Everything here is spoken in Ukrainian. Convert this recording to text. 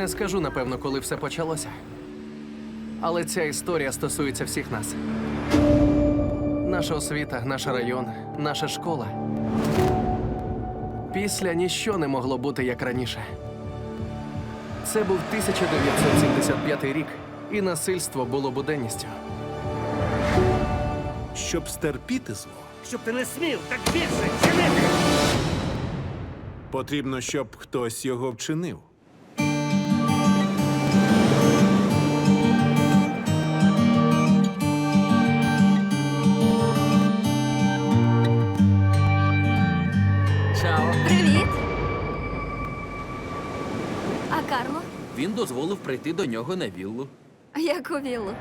Не скажу, напевно, коли все почалося. Але ця історія стосується всіх нас. Наша освіта, наш район, наша школа. Після ніщо не могло бути як раніше. Це був 1975 рік, і насильство було буденністю. Щоб стерпіти зло, Щоб ти не смів так більше чинити! потрібно, щоб хтось його вчинив. Карло? Він дозволив прийти до нього на віллу. Як у віллу.